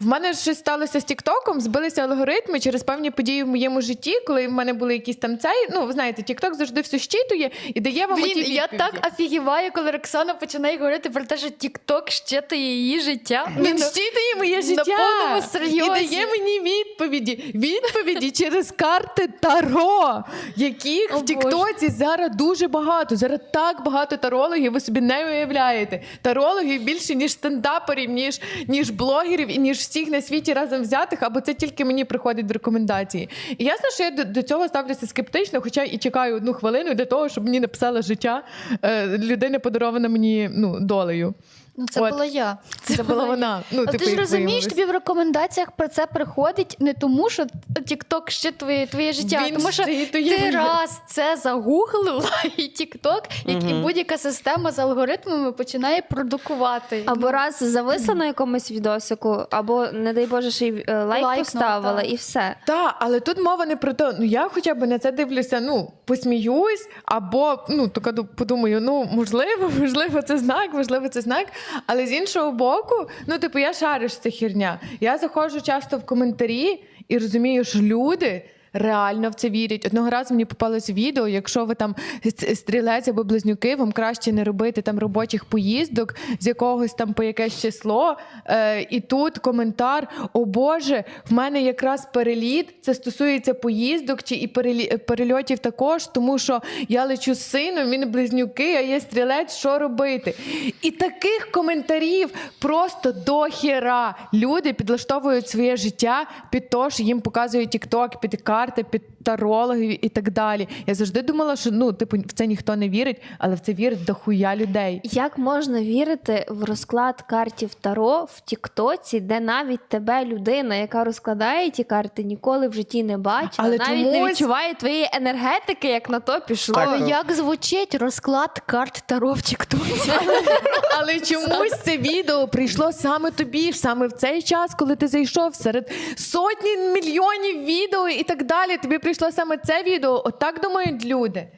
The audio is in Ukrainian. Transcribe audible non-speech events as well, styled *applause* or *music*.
В мене щось сталося з Тіктоком, збилися алгоритми через певні події в моєму житті, коли в мене були якісь там цей. Ну, ви знаєте, Тікток завжди все щитує і дає вам Блін, я так офігіваю, коли Роксана починає говорити про те, що TikTok щитує її життя. Він Ну, щитує моє на життя повному і дає мені відповіді. Відповіді через карти Таро, яких О, в Тіктоці зараз дуже багато. Зараз так багато тарологів, ви собі не уявляєте. Тарологів більше, ніж стендаперів, ніж, ніж блогерів і ніж всіх на світі разом взятих, або це тільки мені приходить в рекомендації. І ясно, що я до, до цього ставлюся скептично, хоча і чекаю одну хвилину для того, щоб мені написала життя е, людини, подарована мені ну, долею. Ну, це От. була я. Це була вона. Ну, А типу, ти ж розумієш, тобі в рекомендаціях про це приходить не тому, що TikTok ще твоє, твоє життя, Він тому що ти раз це загуглила, *laughs* і TikTok, як і будь-яка система з алгоритмами починає продукувати. Або раз зависла на якомусь відосику, або, не дай Боже, ще й е, лайк Лайкнула, поставила, так. і все. Так, але тут мова не про те, ну я хоча б на це дивлюся, ну посміюсь, або ну подумаю, ну можливо, *laughs* можливо, це знак, можливо, це знак. Але з іншого боку, ну типу, я шариш це херня. Я заходжу часто в коментарі і розумію, що люди. Реально в це вірять. Одного разу мені попалось відео. Якщо ви там стрілець або близнюки, вам краще не робити там робочих поїздок з якогось там по якесь число. Е, і тут коментар: О Боже, в мене якраз переліт. Це стосується поїздок чи і перельотів також, тому що я лечу з сином, він близнюки, а є стрілець, що робити? І таких коментарів просто до хіра. Люди підлаштовують своє життя під те, що їм показують TikTok, під карти, під тарологів і так далі. Я завжди думала, що ну, типу, в це ніхто не вірить, але в це вірить дохуя людей. Як можна вірити в розклад картів Таро в Тіктоці, де навіть тебе людина, яка розкладає ті карти, ніколи в житті не бачила, Але навіть не відчуває твоєї енергетики, як на то пішло. Але як звучить розклад карт Таро в TikTok? *laughs* Але чомусь це відео прийшло саме тобі, саме в цей час, коли ти зайшов серед сотні мільйонів відео і так далі. Тобі прийшло саме це відео. Отак думають люди.